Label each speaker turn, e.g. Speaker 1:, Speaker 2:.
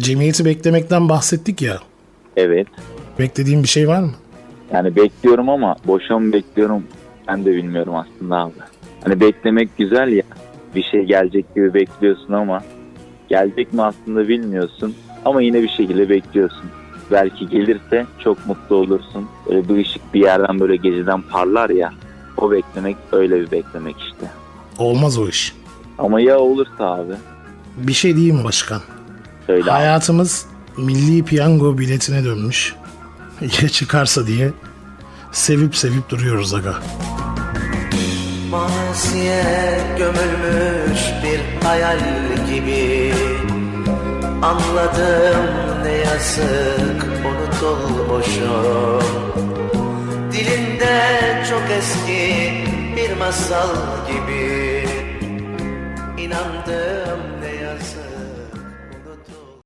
Speaker 1: Cemiyeti beklemekten bahsettik ya.
Speaker 2: Evet.
Speaker 1: Beklediğin bir şey var mı?
Speaker 2: Yani bekliyorum ama boşa mı bekliyorum ben de bilmiyorum aslında abi. Hani beklemek güzel ya. Bir şey gelecek gibi bekliyorsun ama gelecek mi aslında bilmiyorsun. Ama yine bir şekilde bekliyorsun. Belki gelirse çok mutlu olursun. Böyle bir ışık bir yerden böyle geceden parlar ya. O beklemek öyle bir beklemek işte.
Speaker 1: Olmaz o iş.
Speaker 2: Ama ya olursa abi?
Speaker 1: Bir şey diyeyim mi başkan?
Speaker 2: Söyle abi.
Speaker 1: Hayatımız milli piyango biletine dönmüş. Ya çıkarsa diye sevip sevip duruyoruz aga.
Speaker 3: Maziye gömülmüş bir hayal gibi Anladım ne yazık unutulmuşum Dilimde çok eski bir masal gibi İnandım